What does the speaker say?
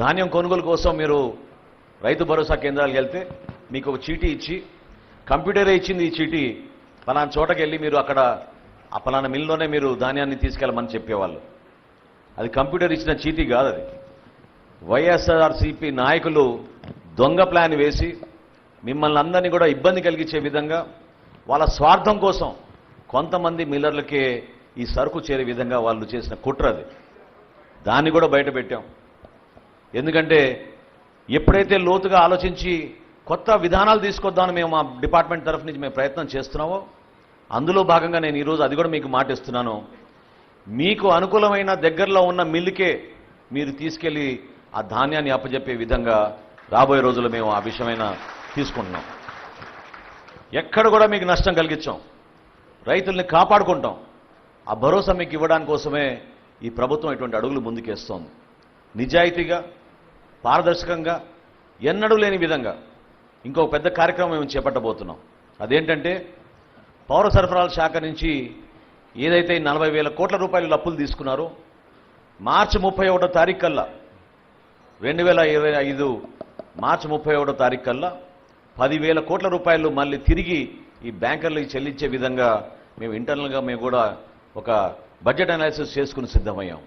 ధాన్యం కొనుగోలు కోసం మీరు రైతు భరోసా కేంద్రాలకు వెళ్తే మీకు ఒక చీటీ ఇచ్చి కంప్యూటరే ఇచ్చింది ఈ చీటీ. పలానా చోటకి వెళ్ళి మీరు అక్కడ ఆ పలానా మిల్లోనే మీరు ధాన్యాన్ని తీసుకెళ్ళమని చెప్పేవాళ్ళు. అది కంప్యూటర్ ఇచ్చిన చీటీ కాదు అది. వైఎస్ఆర్సీపీ నాయకులు దొంగ ప్లాన్ వేసి మిమ్మల్ని అందరినీ కూడా ఇబ్బంది కలిగించే విధంగా వాళ్ళ స్వార్థం కోసం కొంతమంది మిల్లర్లకే ఈ సరుకు చేరే విధంగా వాళ్ళు చేసిన కుట్ర అది. దాన్ని కూడా బయట పెట్టాం. ఎందుకంటే ఎప్పుడైతే లోతుగా ఆలోచించి కొత్త విధానాలు తీసుకొద్దామని మేము మా డిపార్ట్మెంట్ తరఫు నుంచి మేము ప్రయత్నం చేస్తున్నామో అందులో భాగంగా నేను ఈరోజు అది కూడా మీకు మాటిస్తున్నాను. మీకు అనుకూలమైన దగ్గరలో ఉన్న మిల్లుకే మీరు తీసుకెళ్ళి ఆ ధాన్యాన్ని అప్పజెప్పే విధంగా రాబోయే రోజుల్లో మేము ఆ విషయమైన తీసుకుంటున్నాం. ఎక్కడ కూడా మీకు నష్టం కలిగించాం. రైతుల్ని కాపాడుకుంటాం. ఆ భరోసా మీకు ఇవ్వడానికి కోసమే ఈ ప్రభుత్వం ఇటువంటి అడుగులు ముందుకేస్తోంది. నిజాయితీగా పారదర్శకంగా ఎన్నడూ లేని విధంగా ఇంకో పెద్ద కార్యక్రమం మేము చేపట్టబోతున్నాం. అదేంటంటే పౌర సరఫరాల శాఖ నుంచి ఏదైతే నలభై వేల కోట్ల రూపాయలు అప్పులు తీసుకున్నారో మార్చి ముప్పై ఒకటో తారీఖు కల్లా రెండు వేల ఇరవై ఐదు మార్చి ముప్పై ఒకటో తారీఖు కల్లా పదివేల కోట్ల రూపాయలు మళ్ళీ తిరిగి ఈ బ్యాంకర్లకు చెల్లించే విధంగా మేము ఇంటర్నల్గా మేము కూడా ఒక బడ్జెట్ అనాలిసిస్ చేసుకుని సిద్ధమయ్యాం.